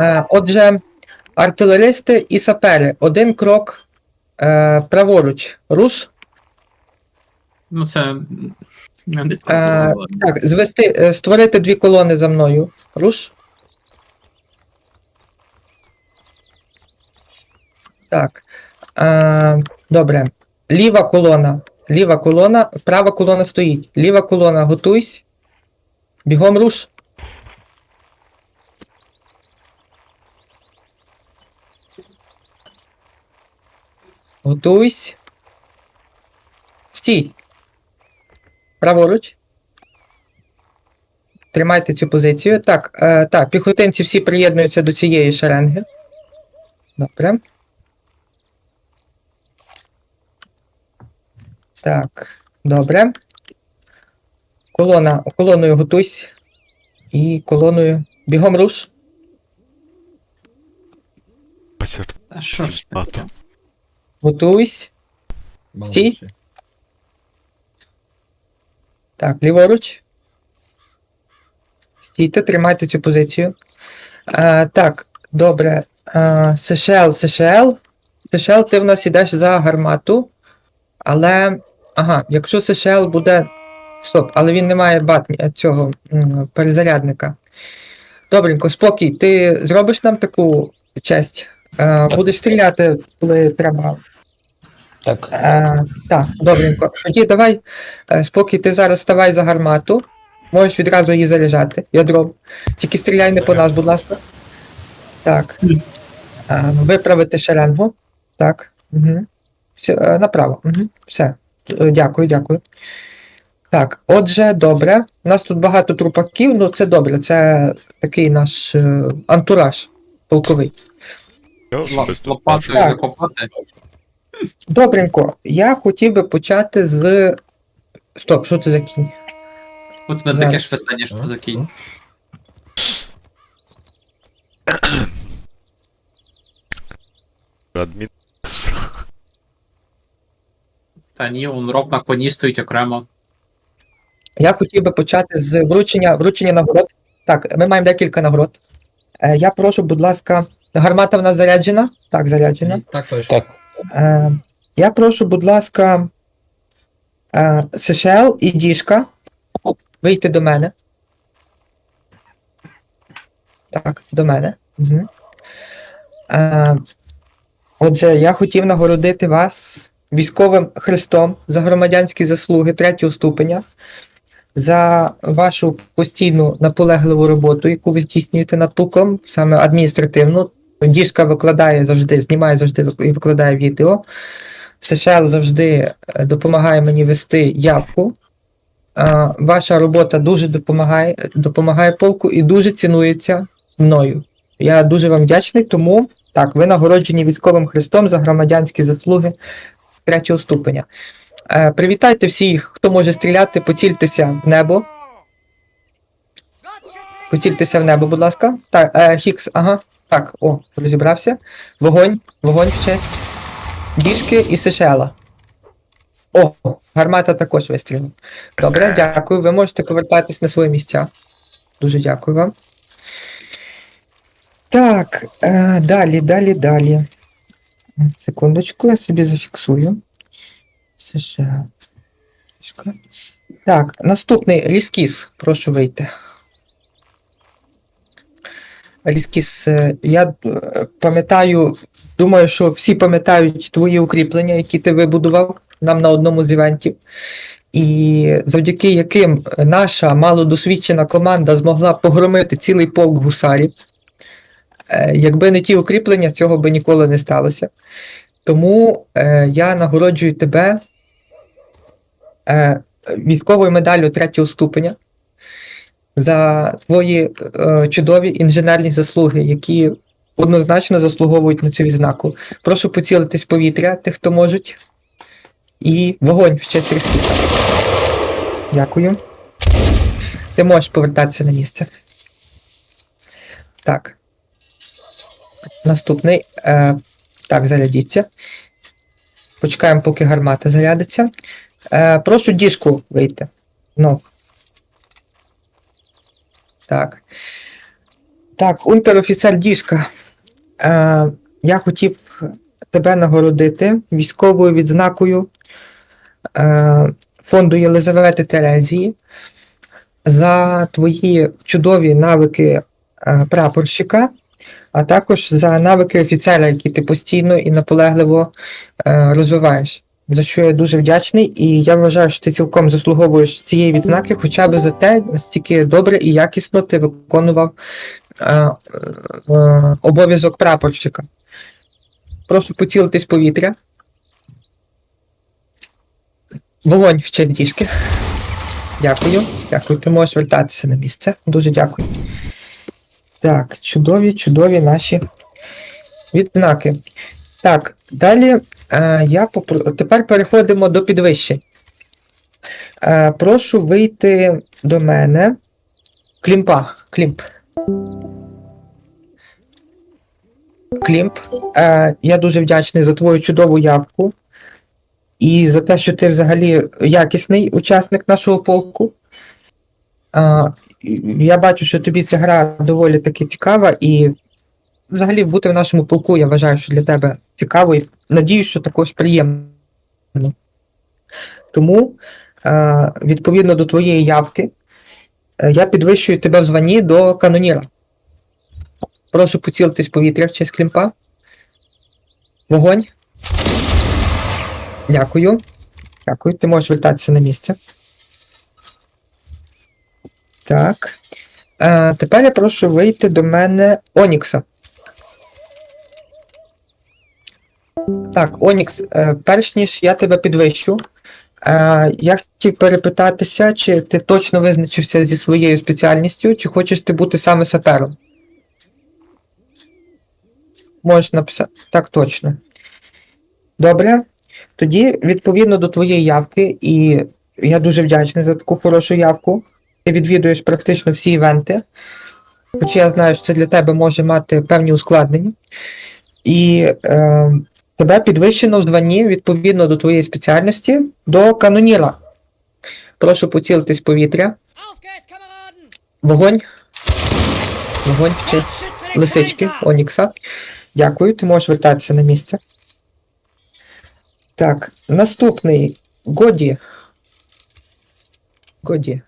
Е, отже, артилеристи і сапери. Один крок е, праворуч. Руш. Ну, це. Е, так, звести, е, створити дві колони за мною. Руш. Так. Е, добре. Ліва колона. Ліва колона, права колона стоїть. Ліва колона, готуйсь. Бігом руш. Готуйсь. Стій. Праворуч. Тримайте цю позицію. Так, е, так, піхотинці всі приєднуються до цієї шеренги. Добре. Так, добре. Колона, колоною готуйсь. І колоною. Бігом руш. Пасір. Та що ж таке? Готуйсь. Стій. Так, ліворуч. Стійте, тримайте цю позицію. Е, так, добре. Е, Сешел, Сешел. Сешел, ти в нас ідеш за гармату. Але. Ага, якщо Сешел буде. Стоп, але він не має батні е, цього перезарядника. Добренько, спокій, ти зробиш нам таку честь. Е, будеш стріляти, коли треба. Так, Е, так, добренько. Тоді давай, е, спокій, ти зараз ставай за гармату. Можеш відразу її заряджати. Ядро. Тільки стріляй не по нас, будь ласка. Так. Е, виправити шеренгу. Так. Угу. Все, е, направо. Угу. Все. Е, Дякую, дякую. Так, отже, добре. У нас тут багато трупаків, ну це добре, це такий наш е, антураж полковий. Лопатою Так. закопати. Добренько, я хотів би почати з. Стоп, що це за кінь? От на таке ж питання, що за кінь. Адмін. Та ні, он роб на коні стоїть окремо. Я хотів би почати з вручення, вручення нагород. Так, ми маємо декілька нагород. Е, я прошу, будь ласка, гармата в нас заряджена? Так, заряджена. Так, точно. так. Е, я прошу, будь ласка, е, Сешел і Дішка вийти до мене. Так, до мене. Угу. Е, отже, я хотів нагородити вас військовим хрестом за громадянські заслуги третього ступеня, за вашу постійну наполегливу роботу, яку ви здійснюєте над полком, саме адміністративну. Діжка викладає завжди, знімає завжди і викладає відео. Сешел завжди е, допомагає мені вести явку. Ваша робота дуже допомагає, допомагає полку і дуже цінується мною. Я дуже вам вдячний, тому так, ви нагороджені військовим хрестом за громадянські заслуги третього ступеня. Е, Привітайте всіх, хто може стріляти, поцільтеся в небо. Поцільтеся в небо, будь ласка. Так, е, Хікс, ага. Так, о, розібрався. Вогонь, вогонь в честь. Діжки і Сешела. О, гармата також вистрілила. Добре, дякую. Ви можете повертатись на свої місця. Дуже дякую вам. Так, е, далі, далі, далі. Секундочку, я собі зафіксую. Діжка. Так, наступний Ріскіс, прошу вийти. Ріскіс, е, я е, пам'ятаю, думаю, що всі пам'ятають твої укріплення, які ти вибудував нам на одному з івентів, і завдяки яким наша малодосвідчена команда змогла погромити цілий полк гусарів. Е, Якби не ті укріплення, цього би ніколи не сталося. Тому я нагороджую тебе е, військовою медаллю третього ступеня за твої е, чудові інженерні заслуги, які однозначно заслуговують на цю відзнаку. Прошу поцілитись в повітря, тих, хто можуть. І вогонь в честь Ріскіса. Дякую. Ти можеш повертатися на місце. Так. Наступний. Е, так, зарядіться. Почекаємо, поки гармата зарядиться. Е, прошу діжку вийти. Ну. Так. Так, унтер-офіцер Дішка. Е, я хотів тебе нагородити військовою відзнакою е, фонду Єлизавети Терезії за твої чудові навики е, прапорщика, а також за навики офіцера, які ти постійно і наполегливо е, розвиваєш. За що я дуже вдячний, і я вважаю, що ти цілком заслуговуєш цієї відзнаки, хоча б за те, настільки добре і якісно ти виконував е, е, обов'язок прапорщика. Прошу поцілитись в повітря. Вогонь в честь діжки. Дякую. Дякую. Ти можеш вертатися на місце. Дуже дякую. Так, чудові, чудові наші відзнаки. Так, далі е, я попро... тепер переходимо до підвищень. Е, прошу вийти до мене. Клімпа. Клімп. Клімп. Е, я дуже вдячний за твою чудову явку. І за те, що ти взагалі якісний учасник нашого полку. Я бачу, що тобі ця гра доволі таки цікава, і взагалі бути в нашому полку, я вважаю, що для тебе цікаво, і надіюсь, що також приємно. Тому, е, відповідно до твоєї явки, е, я підвищую тебе в званні до каноніра. Прошу поцілитись повітря в честь клімпа. Вогонь. Дякую. Дякую. Ти можеш вертатися на місце. Так. Е, тепер я прошу вийти до мене Онікса. Так, Онікс, е, перш ніж я тебе підвищу, е, я хотів перепитатися, чи ти точно визначився зі своєю спеціальністю, чи хочеш ти бути саме сапером? Можеш написати. Так, точно. Добре. Тоді, відповідно до твоєї явки, і я дуже вдячний за таку хорошу явку. Ти відвідуєш практично всі івенти. Хоча я знаю, що це для тебе може мати певні ускладнення. І е, тебе підвищено в званні відповідно до твоєї спеціальності до каноніра. Прошу поцілитись повітря. Вогонь. Вогонь den лисички, Онікса. Дякую, ти можеш вертатися на місце. Так, наступний Годі. Годі.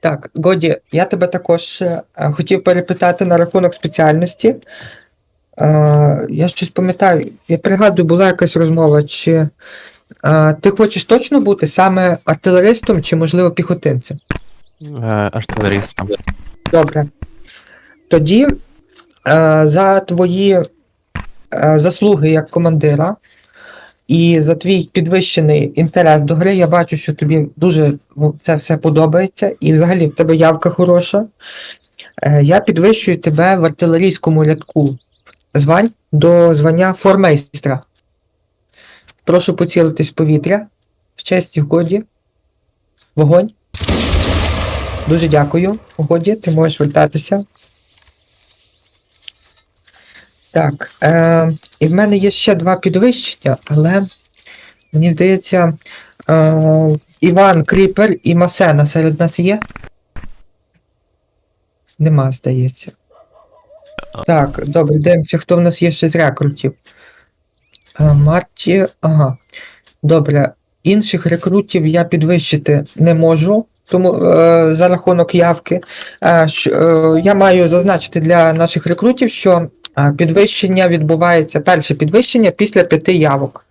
Так, Годі, я тебе також е, хотів перепитати на рахунок спеціальності. Я щось пам'ятаю, я пригадую, була якась розмова, чи е, ти хочеш точно бути саме артилеристом, чи, можливо, піхотинцем? Е, артилерістом. Добре. Тоді е, за твої е, заслуги як командира і за твій підвищений інтерес до гри, я бачу, що тобі дуже це все подобається, і взагалі в тебе явка хороша. Е, я підвищую тебе в артилерійському рядку звань до звання формейстра. Прошу поцілитись в повітря. В честь годі. Вогонь. Дуже дякую. Годі, ти можеш вертатися. Так. Е, і в мене є ще два підвищення, але мені здається, е, Іван Кріпер і Масена серед нас є? Нема, здається. Так, добре, дивимося, хто в нас є ще з рекрутів. Е, Марті. Ага. Добре. Інших рекрутів я підвищити не можу, тому е, за рахунок явки. Е, що, е, я маю зазначити для наших рекрутів, що е, підвищення відбувається, перше підвищення після п'яти явок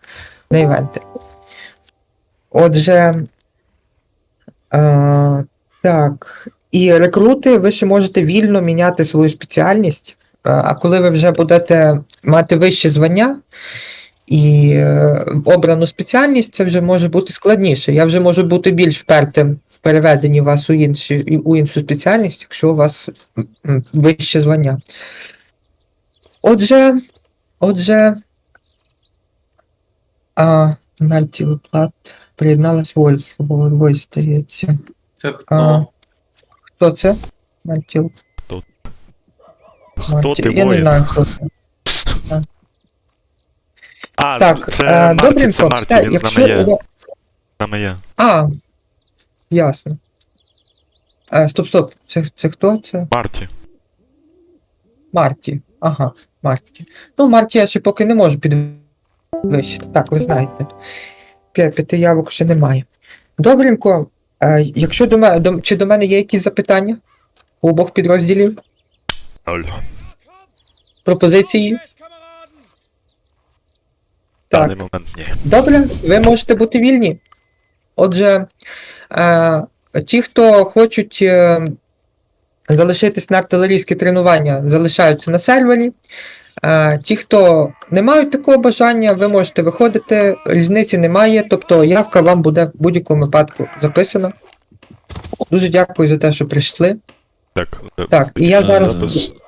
на івенти. Отже, е, так. І рекрути, ви ще можете вільно міняти свою спеціальність. Е, А коли ви вже будете мати вище звання і е, обрану спеціальність, це вже може бути складніше. Я вже можу бути більш впертим в переведенні вас у, інші, у іншу спеціальність, якщо у вас вище звання. Отже, отже, а, Мертіл Плат приєдналась Вольс, бо Вольс здається. Це хто? Хто це? Мертіл. Хто ти Я не знаю, хто це. А, Так, це е, Марті, це Марті, все, він з якщо нами є. у З нами є. А, ясно. Е, стоп, стоп. Це, це хто? Це Марті. Марті. Ага, Марті. Ну, Марті я ще поки не можу підвищити. Так, ви знаєте. П'я- П'яти явок ще немає. Добренько. Е, якщо до мене, до, чи до мене є якісь запитання у обох підрозділів? Ноль. Пропозиції? Так. даний момент ні. Добре, ви можете бути вільні. Отже, е, ті, хто хочуть е, залишитись на артилерійське тренування, залишаються на сервері. Е, ті, хто не мають такого бажання, ви можете виходити, різниці немає, тобто явка вам буде в будь-якому випадку записана. Дуже дякую за те, що прийшли. Так. Так, і я е, зараз.